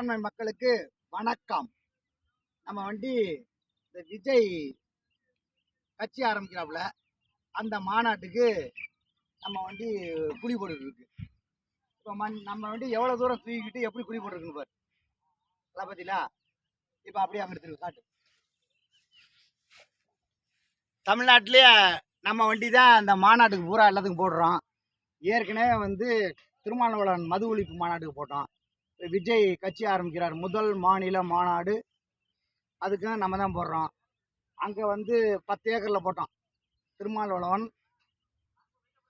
வேளாண்மை மக்களுக்கு வணக்கம். நம்ம வண்டி இந்த விஜய் கட்சி ஆரம்பிக்கிறாப்புல அந்த மாநாட்டுக்கு நம்ம வண்டி குழி போட்டுருக்கு இப்போ மண் நம்ம வண்டி எவ்வளோ தூரம் தூக்கிக்கிட்டு எப்படி குழி போட்டுருக்குன்னு பாரு. அதை பார்த்தீங்களா இப்போ அப்படியே அங்கே எடுத்துருக்கு காட்டு. தமிழ்நாட்டிலேயே நம்ம வண்டி தான் அந்த மாநாட்டுக்கு பூரா எல்லாத்துக்கும் போடுறோம். ஏற்கனவே வந்து திருமாவளவன் மது ஒழிப்பு மாநாட்டுக்கு போட்டோம். விஜய் கட்சி ஆரம்பிக்கிறார். முதல் மாநில மாநாடு. அதுக்கு நம்ம தான் போடுறோம். அங்கே வந்து பத்து ஏக்கரில் போட்டோம். திருமாவளவன்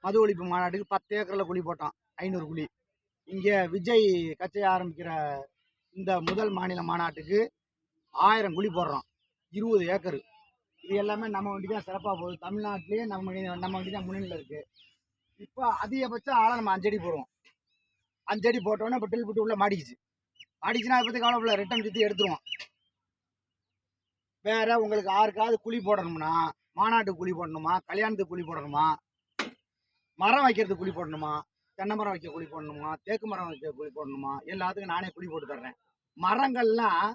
மது ஒழிப்பு மாநாட்டுக்கு பத்து ஏக்கரில் குழி போட்டோம். ஐநூறு குழி. இங்கே விஜய் கட்சியை ஆரம்பிக்கிற இந்த முதல் மாநில மாநாட்டுக்கு ஆயிரம் குழி போடுறோம். இருபது ஏக்கர். இது எல்லாமே நம்ம வண்டி தான் சிறப்பாக போகுது. தமிழ்நாட்டிலேயே நம்ம நம்ம வண்டி தான் முன்னணியில் இருக்குது இப்போ அதிகபட்சம் ஆளாக நம்ம அஞ்சடி போடுவோம். அஞ்சடி போட்டோன்னே இப்போ டில் புட்டு உள்ளே மாடிக்குச்சு மாடிச்சுன்னா அதை பற்றி கவலைப்படல ரிட்டன் சுற்றி எடுத்துருவோம். வேற உங்களுக்கு யாருக்காவது குழி போடணும்னா மாநாட்டுக்கு குழி போடணுமா கல்யாணத்துக்கு குழி போடணுமா மரம் வைக்கிறதுக்கு குழி போடணுமா தென்னை மரம் வைக்க குழி போடணுமா தேக்கு மரம் வைக்க குழி போடணுமா எல்லாத்துக்கும் நானே குழி போட்டு தர்றேன். மரங்கள்லாம்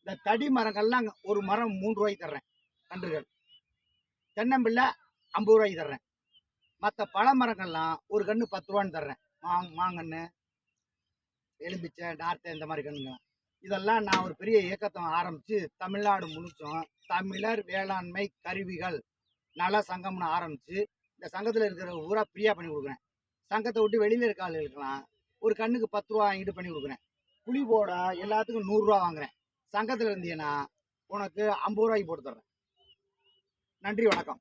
இந்த தடி மரங்கள்லாம் ஒரு மரம் மூணு ரூபாய்க்கு தர்றேன். கன்றுகள் தென்னம்பிள்ளை ஐம்பது ரூபாய்க்கு தர்றேன். மற்ற பழ மரங்கள்லாம் ஒரு கன்று பத்து ரூபான்னு தர்றேன். மாங் மாங்கன்று எலும்பிச்சை நார்த்தை இந்த மாதிரி கண்ணுங்க. இதெல்லாம் நான் ஒரு பெரிய இயக்கத்தை ஆரம்பித்து தமிழ்நாடு முழுசும் தமிழர் வேளாண்மை கருவிகள் நல சங்கம்னு ஆரம்பித்து இந்த சங்கத்தில் இருக்கிற ஊரா ஃப்ரீயாக பண்ணி கொடுக்குறேன். சங்கத்தை விட்டு வெளியில் இருக்க ஆளுகளுக்கெல்லாம் ஒரு கண்ணுக்கு பத்து ரூபா வாங்கிட்டு பண்ணி கொடுக்குறேன். புளி போட எல்லாத்துக்கும் நூறுரூவா வாங்குறேன். சங்கத்தில் இருந்தீங்கன்னா உனக்கு ஐம்பது ரூபாய்க்கு போட்டு தர்றேன். நன்றி வணக்கம்.